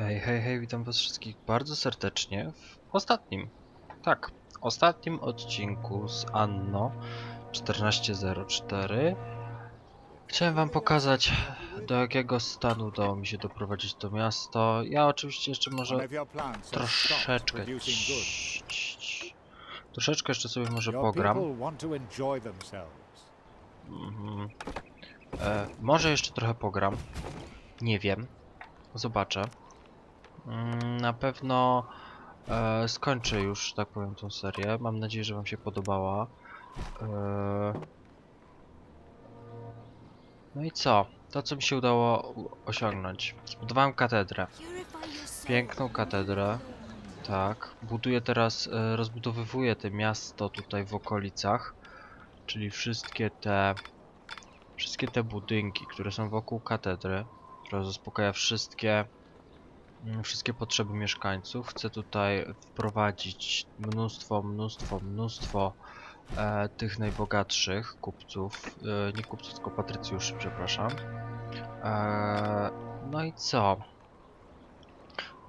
Hej, hej, hej, witam was wszystkich bardzo serdecznie w ostatnim, tak, ostatnim odcinku z Anno 1404. Chciałem wam pokazać, do jakiego stanu udało mi się doprowadzić to miasto. Ja oczywiście jeszcze może troszeczkę, troszeczkę jeszcze sobie może pogram. Mhm. E, może jeszcze trochę pogram. Nie wiem. Zobaczę. Mm, Na pewno e, skończę już, tak powiem, tą serię. Mam nadzieję, że Wam się podobała. E, no i co? To, co mi się udało osiągnąć. Zbudowałem katedrę. Piękną katedrę. Tak. Buduję teraz, e, rozbudowywuję te miasto tutaj w okolicach. Czyli wszystkie te wszystkie te budynki, które są wokół katedry, która zaspokaja wszystkie wszystkie potrzeby mieszkańców. Chcę tutaj wprowadzić mnóstwo, mnóstwo, mnóstwo e, tych najbogatszych kupców, e, nie kupców, tylko patrycjuszy, przepraszam. E, no i co?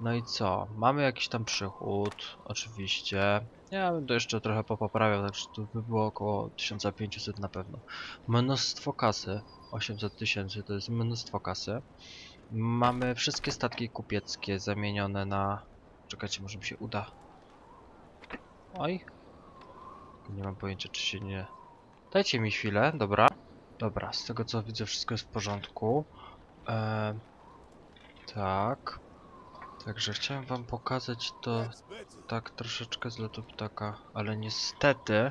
No i co? Mamy jakiś tam przychód, oczywiście. Ja bym to jeszcze trochę popoprawiał, także tu by było około 1500 na pewno. Mnóstwo kasy, 800 tysięcy to jest mnóstwo kasy. Mamy wszystkie statki kupieckie zamienione na... Czekajcie, może mi się uda. Oj. Nie mam pojęcia, czy się nie... Dajcie mi chwilę, dobra. Dobra, z tego co widzę wszystko jest w porządku. Eee, tak. Także chciałem wam pokazać to tak troszeczkę z lotu ptaka, ale niestety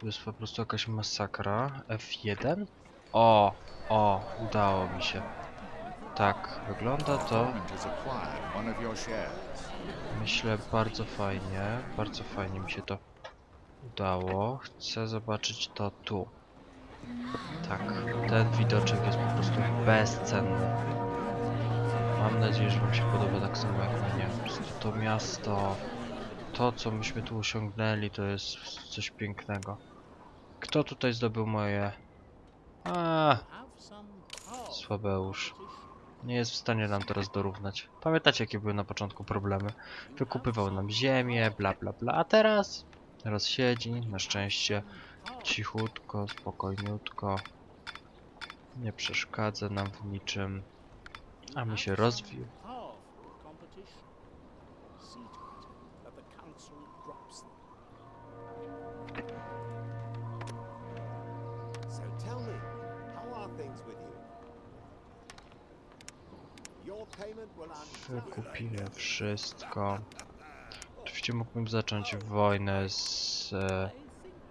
to jest po prostu jakaś masakra. F1? O, o, udało mi się. Tak, wygląda to, myślę, bardzo fajnie. Bardzo fajnie mi się to udało. Chcę zobaczyć to tu. Tak, ten widoczek jest po prostu bezcenny. Mam nadzieję, że Wam się podoba tak samo jak. Po prostu to miasto, to co myśmy tu osiągnęli, to jest coś pięknego. Kto tutaj zdobył moje... A, Słabeusz. Nie jest w stanie nam teraz dorównać. Pamiętacie jakie były na początku problemy? Wykupywał nam ziemię, bla bla bla, a teraz? Teraz siedzi, na szczęście, cichutko, spokojniutko. Nie przeszkadza nam w niczym. A my się rozwijamy. So tell me, how are things with you? Your payment will undoubtedly Wykupiłem wszystko. Oczywiście mógłbym zacząć wojnę z e,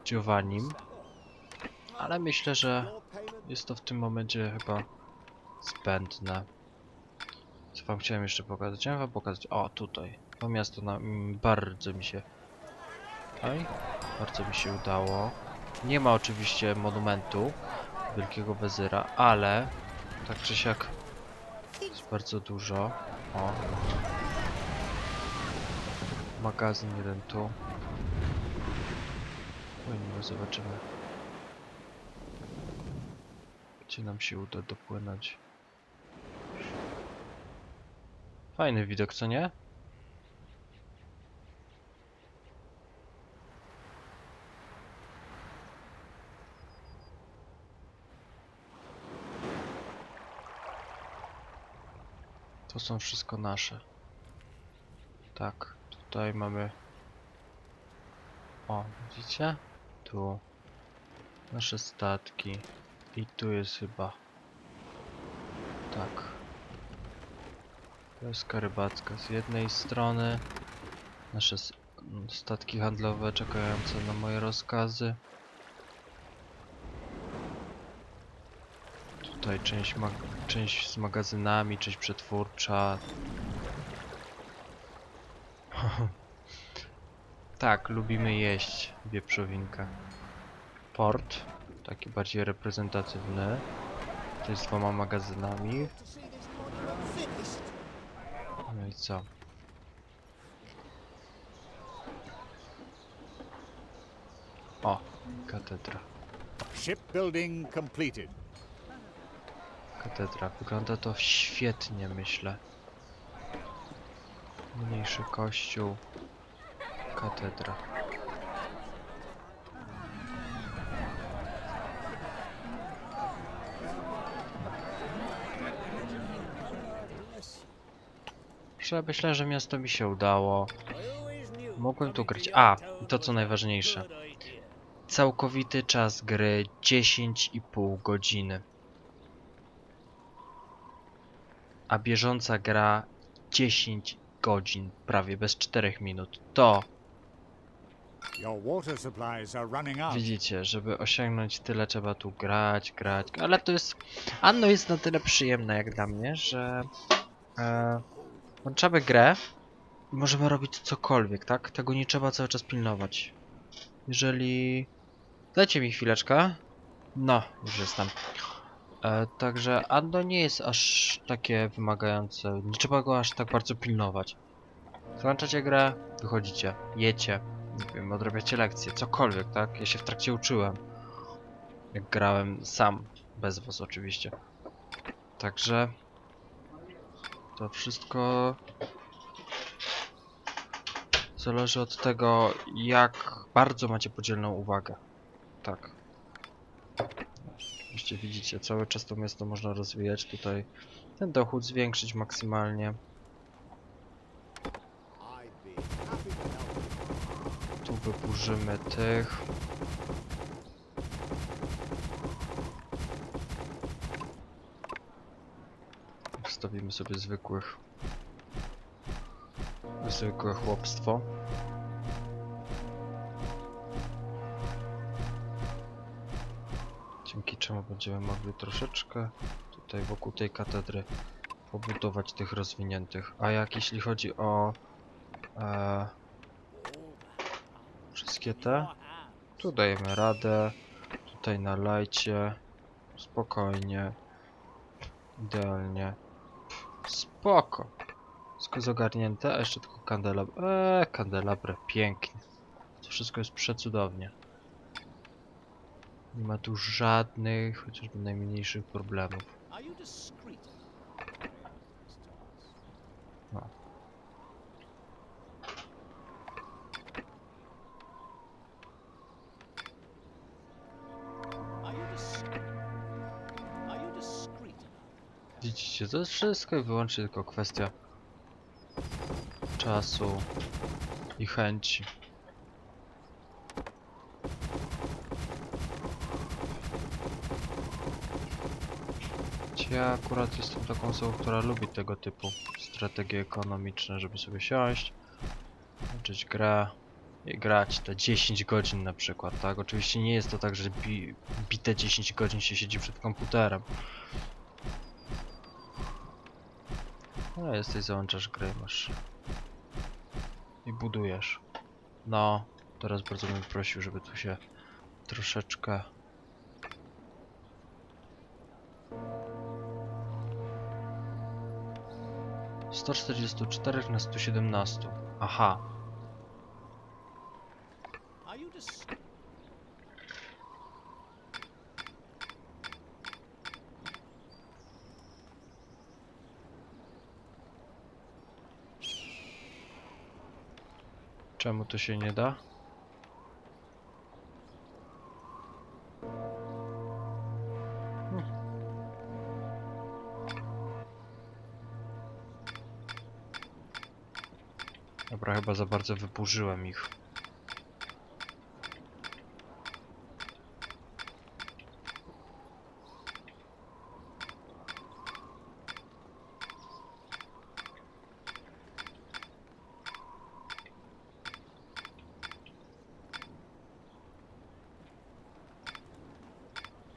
Giovannim, ale myślę, że jest to w tym momencie chyba zbędne. Co wam chciałem jeszcze pokazać? Chciałem wam pokazać, o tutaj, to miasto na, mm, bardzo mi się, oj, bardzo mi się udało. Nie ma oczywiście monumentu Wielkiego Wezyra, ale tak czy siak jest bardzo dużo. O. Magazyn jeden tu. Płynimy, zobaczymy. Gdzie nam się uda dopłynąć. Fajny widok, co nie? To są wszystko nasze. Tak, tutaj mamy... O, widzicie? Tu. Nasze statki. I tu jest chyba... Tak. Wioska rybacka z jednej strony. Nasze statki handlowe czekające na moje rozkazy. Tutaj część, część z magazynami, część przetwórcza. tak, lubimy jeść wieprzowinkę. Port, taki bardziej reprezentatywny. Z dwoma magazynami. I co? O, katedra. Shipbuilding completed. Katedra. Wygląda to świetnie, myślę. Mniejszy kościół. Katedra. Myślę, myślę, że miasto mi się udało. Mogłem tu grać. A, to co najważniejsze. Całkowity czas gry 10,5 godziny. A bieżąca gra 10 godzin, prawie bez 4 minut. To widzicie, żeby osiągnąć tyle trzeba tu grać, grać. Ale to jest. Anno jest na tyle przyjemna jak dla mnie, że e, włączamy grę i możemy robić cokolwiek, tak? Tego nie trzeba cały czas pilnować. Jeżeli. Dajcie mi chwileczkę. No, już jestem. E, także Anno nie jest aż takie wymagające. Nie trzeba go aż tak bardzo pilnować. Włączacie grę, wychodzicie, jecie, nie wiem, odrabiacie lekcje, cokolwiek, tak? Ja się w trakcie uczyłem. Jak grałem sam, bez was oczywiście. Także to wszystko zależy od tego, jak bardzo macie podzielną uwagę. Tak. Oczywiście widzicie, cały czas to miasto można rozwijać tutaj. Ten dochód zwiększyć maksymalnie. Tu wyburzymy tych. Wstawimy sobie zwykłych. Zwykłe chłopstwo. Dzięki czemu będziemy mogli troszeczkę tutaj wokół tej katedry pobudować tych rozwiniętych. A jak jeśli chodzi o e, wszystkie te, tu dajemy radę. Tutaj na lajcie. Spokojnie. Idealnie. Spoko. Wszystko jest ogarnięte, a jeszcze tylko kandelabr. Eee, kandelabry, pięknie. To wszystko jest przecudownie. Nie ma tu żadnych, chociażby najmniejszych problemów. No. Widzicie, to jest wszystko i wyłącznie tylko kwestia czasu i chęci. Ja akurat jestem taką osobą, która lubi tego typu strategie ekonomiczne, żeby sobie siąść, włączyć grę i grać te 10 godzin na przykład, tak? Oczywiście nie jest to tak, że bi bite 10 godzin się siedzi przed komputerem. No, jesteś, załączasz grę, i masz. I budujesz. No, teraz bardzo bym prosił, żeby tu się troszeczkę. Sto czterdziestu czterech na stu siedemnastu. Aha. Are you dis- Czemu to się nie da? Hm. Dobra, chyba za bardzo wyburzyłem ich.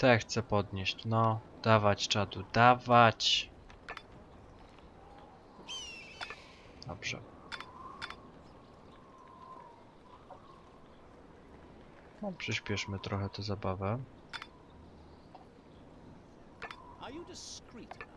Te chcę podnieść. No, dawać czadu, dawać. Dobrze. No, przyspieszmy trochę tę zabawę. Are you discreet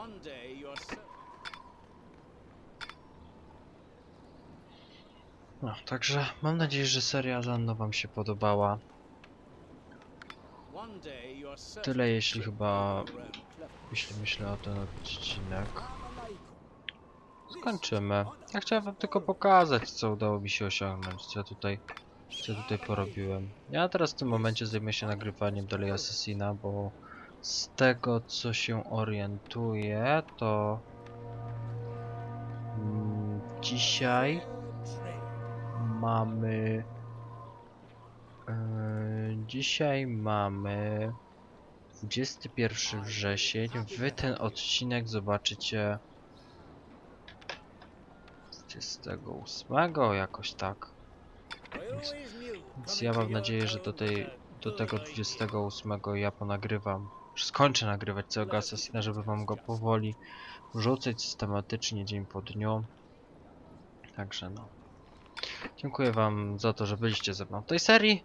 One day your No, także mam nadzieję, że seria Zanno wam się podobała. Tyle jeśli chyba, jeśli myślę o ten odcinek. Skończymy. Ja chciałem wam tylko pokazać, co udało mi się osiągnąć, co tutaj, co tutaj porobiłem. Ja teraz w tym momencie zajmę się nagrywaniem dalej Assassina, bo z tego, co się orientuję, to mm, dzisiaj mamy e, dzisiaj mamy 21 wrzesień. Wy ten odcinek zobaczycie 28 jakoś tak. Więc, więc ja mam nadzieję, że do tej do tego 28 ja ponagrywam. Skończę nagrywać całego Assassina, żeby wam go powoli rzucać systematycznie dzień po dniu. Także no. Dziękuję wam za to, że byliście ze mną w tej serii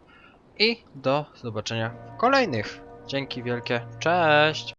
i do zobaczenia w kolejnych. Dzięki wielkie. Cześć!